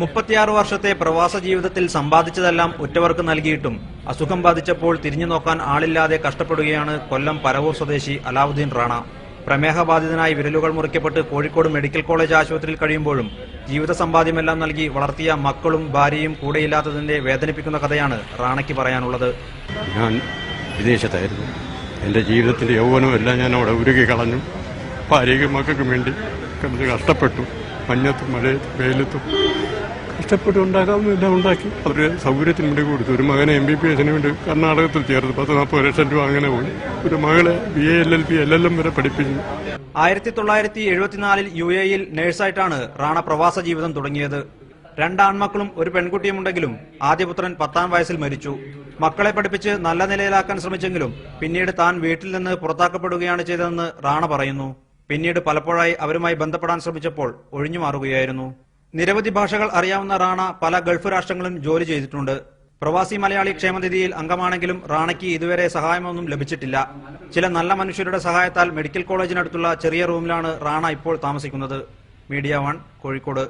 മുപ്പത്തിയാറ് വർഷത്തെ പ്രവാസ ജീവിതത്തിൽ സമ്പാദിച്ചതെല്ലാം ഉറ്റവർക്ക് നൽകിയിട്ടും അസുഖം ബാധിച്ചപ്പോൾ തിരിഞ്ഞു നോക്കാൻ ആളില്ലാതെ കഷ്ടപ്പെടുകയാണ് കൊല്ലം പരവൂർ സ്വദേശി അലാവുദ്ദീൻ റാണ. പ്രമേഹബാധിതനായി വിരലുകൾ മുറിക്കപ്പെട്ട് കോഴിക്കോട് മെഡിക്കൽ കോളേജ് ആശുപത്രിയിൽ കഴിയുമ്പോഴും ജീവിത സമ്പാദ്യമെല്ലാം നൽകി വളർത്തിയ മക്കളും ഭാര്യയും കൂടെയില്ലാത്തതിന്റെ വേദനിപ്പിക്കുന്ന കഥയാണ് റാണയ്ക്ക് പറയാനുള്ളത്. ഞാൻ വിദേശത്തായിരുന്നു. എന്റെ ജീവിതത്തിന്റെ യൗവനവും എല്ലാം ഞാൻ അവിടെ ഉരുകി കളഞ്ഞു. ഭാര്യയ്ക്കും മക്കൾക്കും വേണ്ടി കഷ്ടപ്പെട്ടു. മഞ്ഞത്തും മഴയത്തും വെയിലത്തും കഷ്ടപ്പെട്ട് ഉണ്ടാക്കാവുന്ന എല്ലാം ഉണ്ടാക്കി. അവർ സൗകര്യത്തിന് വേണ്ടി കൊടുത്തു. ഒരു മകനെ എം ബി പി എസിന് വേണ്ടി കർണാടകത്തിൽ ചേർത്ത് പത്ത് നാൽപ്പത് ലക്ഷം രൂപ അങ്ങനെ പോയി. ഒരു മകളെ B A L L B L L M വരെ പഠിപ്പിച്ചു ആയിരത്തി തൊള്ളായിരത്തി എഴുപത്തിനാലിൽ യു എയിൽ നഴ്സായിട്ടാണ് റാണ പ്രവാസ ജീവിതം തുടങ്ങിയത്. രണ്ട് ആൺമക്കളും ഒരു പെൺകുട്ടിയുമുണ്ടെങ്കിലും ആദ്യപുത്രൻ പത്താം വയസ്സിൽ മരിച്ചു. മക്കളെ പഠിപ്പിച്ച് നല്ല നിലയിലാക്കാൻ ശ്രമിച്ചെങ്കിലും പിന്നീട് താൻ വീട്ടിൽ നിന്ന് പുറത്താക്കപ്പെടുകയാണ് ചെയ്തതെന്ന് റാണ പറയുന്നു. പിന്നീട് പലപ്പോഴായി അവരുമായി ബന്ധപ്പെടാൻ ശ്രമിച്ചപ്പോൾ ഒഴിഞ്ഞു മാറുകയായിരുന്നു. നിരവധി ഭാഷകൾ അറിയാവുന്ന റാണ പല ഗൾഫ് രാഷ്ട്രങ്ങളിലും ജോലി ചെയ്തിട്ടുണ്ട്. പ്രവാസി മലയാളി ക്ഷേമനിധിയിൽ അംഗമാണെങ്കിലും റാണയ്ക്ക് ഇതുവരെ സഹായമൊന്നും ലഭിച്ചിട്ടില്ല. ചില നല്ല മനുഷ്യരുടെ സഹായത്താൽ മെഡിക്കൽ കോളേജിനടുത്തുള്ള ചെറിയ റൂമിലാണ് റാണ ഇപ്പോൾ താമസിക്കുന്നത്. Media one Kozhikode.